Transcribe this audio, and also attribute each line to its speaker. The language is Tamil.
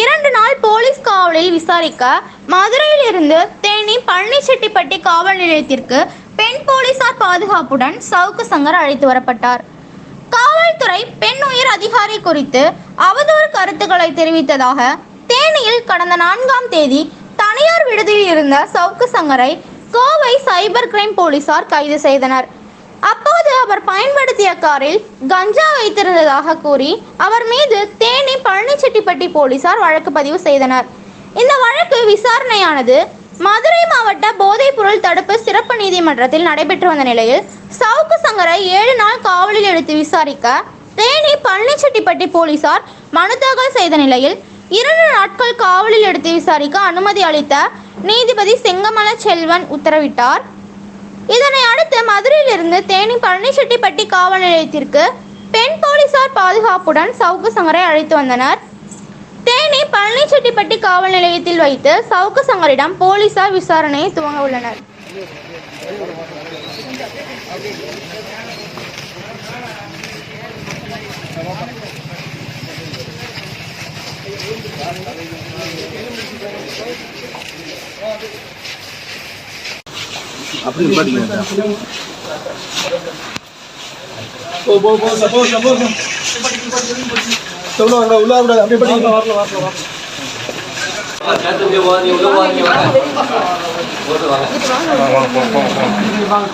Speaker 1: இரண்டு நாள் போலீஸ் காவலில் விசாரிக்க மதுரையிலிருந்து தேனி பழனிச்செட்டிப்பட்டி காவல் நிலையத்திற்கு பெண் போலீசார் பாதுகாப்புடன் சவுக்கு சங்கர் அழைத்து வரப்பட்டார். காவல்துறை பெண் உயர் அதிகாரி குறித்து அவதூறு கருத்துக்களை தெரிவித்ததாக தேனியில் கடந்த நான்காம் தேதி தனியார் விடுதியில் இருந்த சவுக்கு சங்கரை கோவை சைபர் கிரைம் போலீசார் கைது செய்தனர். அப்போ அவர் பயன்படுத்திய காரில் கஞ்சா வைத்திருந்ததாக கூறி அவர் மீது தேனி பழனிச்செட்டிப்பட்டி போலீசார் வழக்கு பதிவு செய்தனர். இந்த வழக்கு விசாரணையானது மதுரை மாவட்ட போதைப்பொருள் தடுப்பு சிறப்பு நீதிமன்றத்தில் நடைபெற்று வந்த நிலையில் சவுக்கு சங்கரை ஏழு நாள் காவலில் எடுத்து விசாரிக்க தேனி பழனிச்செட்டிப்பட்டி போலீசார் மனு தாக்கல் செய்த நிலையில் இரண்டு நாட்கள் காவலில் எடுத்து விசாரிக்க அனுமதி அளித்த நீதிபதி செங்கமல செல்வன் உத்தரவிட்டார். இதனை அடுத்து மதுரையிலிருந்து தேனி பழனிச்செட்டிப்பட்டி காவல் நிலையத்திற்கு பெண் போலீசார் பாதுகாப்புடன் சவுக்கு சங்கரை அழைத்து வந்தனர். தேனி பழனிச்செட்டிப்பட்டி காவல் நிலையத்தில் வைத்து சவுக்கு சங்கரிடம் போலீசார் விசாரணையை துவங்க உள்ளனர்.
Speaker 2: அப்படி நிப்பாட்டிங்க.
Speaker 3: போ போ போ போ போ போ உள்ள வாங்க உள்ள வாங்க அப்படியே படிங்க வரல வரல வரல
Speaker 4: கேட்டு உள்ள வாங்க வாங்க வாங்க.